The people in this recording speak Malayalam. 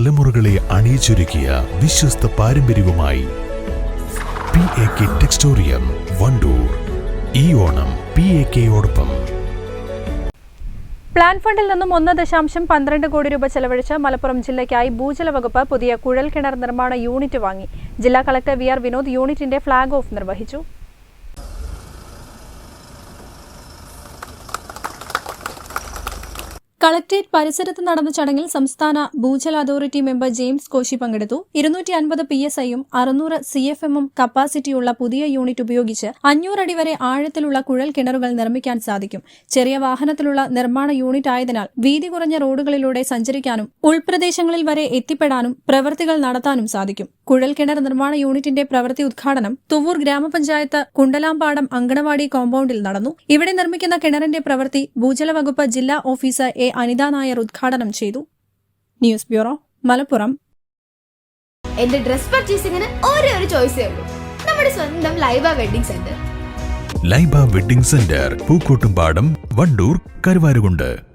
തലമുറകളെ അണിയിച്ചൊരുക്കിയ വിശ്വസ്ത പാരമ്പര്യവുമായി P A K Textorium Wandoor ഈ ഓണം പി എ കെയോടൊപ്പം പ്ലാൻ ഫണ്ടിൽ നിന്നും ഒന്ന് ദശാംശം പന്ത്രണ്ട് കോടി രൂപ ചെലവഴിച്ച് മലപ്പുറം ജില്ലയ്ക്കായി ഭൂജല വകുപ്പ് പുതിയ കുഴൽ കിണർ നിർമ്മാണ യൂണിറ്റ് വാങ്ങി. ജില്ലാ കളക്ടർ വി ആർ വിനോദ് യൂണിറ്റിന്റെ ഫ്ളാഗ് ഓഫ് നിർവഹിച്ചു. കളക്ടറേറ്റ് പരിസരത്ത് നടന്ന ചടങ്ങിൽ സംസ്ഥാന Bhujal authority member James Koshy പങ്കെടുത്തു. ഇരുന്നൂറ്റി അൻപത് പി എസ് ഐയും അറുന്നൂറ് സി എഫ് എമ്മും കപ്പാസിറ്റിയുള്ള പുതിയ യൂണിറ്റ് ഉപയോഗിച്ച് അഞ്ഞൂറടി വരെ ആഴത്തിലുള്ള കുഴൽ കിണറുകൾ നിർമ്മിക്കാൻ സാധിക്കും. ചെറിയ വാഹനത്തിലുള്ള നിർമ്മാണ യൂണിറ്റ് ആയതിനാൽ വീതി കുറഞ്ഞ റോഡുകളിലൂടെ സഞ്ചരിക്കാനും ഉൾപ്രദേശങ്ങളിൽ വരെ എത്തിപ്പെടാനും പ്രവൃത്തികൾ നടത്താനും സാധിക്കും. കുഴൽ കിണർ നിർമ്മാണ യൂണിറ്റിന്റെ പ്രവൃത്തി ഉദ്ഘാടനം തുവൂർ ഗ്രാമപഞ്ചായത്ത് കുണ്ടലാംപാടം അങ്കണവാടി കോമ്പൌണ്ടിൽ നടന്നു. ഇവിടെ നിർമ്മിക്കുന്ന കിണറിന്റെ പ്രവൃത്തി ഭൂജല വകുപ്പ് ജില്ലാ ഓഫീസർ എ അനിത നായർ ഉദ്ഘാടനം ചെയ്തു. News bureau Malappuram. എന്റെ ഡ്രസ് പർച്ചേസിംഗിന് ഒരേ ഒരു ചോയ്സ് ഉള്ളൂ. നമ്മുടെ സ്വന്തം Laiba wedding centre. Laiba wedding centre Pookkottumpadam Wandoor Karuvarakundu.